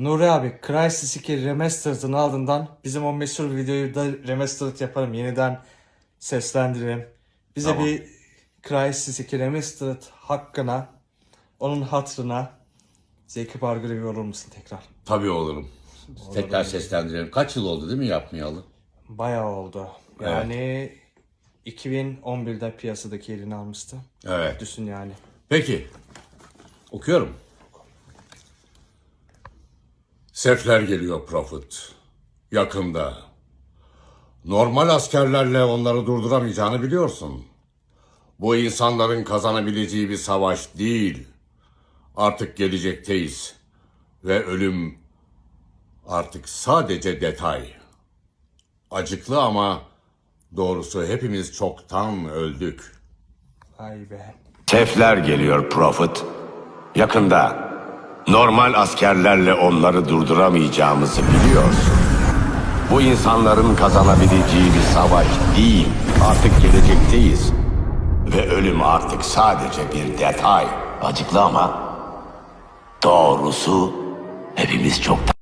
Nuri abi Crysis 2 Remastered'ın ardından bizim o meşhur videoyu da remastered yaparım. Yeniden seslendiririm. Bize Tamam. bir Crysis 2 Remastered hakkına, onun hatırına Zeki Bargır'ı olur musun tekrar? Tabii olurum. Tekrar seslendirelim. Kaç yıl oldu değil mi yapmayalı? Bayağı oldu. Yani 2011'de piyasadaki yerini almıştı. Evet. Düşün yani. Peki. Okuyorum. Sefler geliyor Prophet. Yakında. Normal askerlerle onları durduramayacağını biliyorsun. Bu insanların kazanabileceği bir savaş değil. Artık gelecekteyiz. Ve ölüm artık sadece detay. Acıklı ama doğrusu hepimiz çoktan öldük. Vay be. Sefler geliyor Prophet. Yakında. Normal askerlerle onları durduramayacağımızı biliyorsun. Bu insanların kazanabileceği bir savaş değil. Artık gelecekteyiz. Ve ölüm artık sadece bir detay. Acıklı ama doğrusu hepimiz çoktan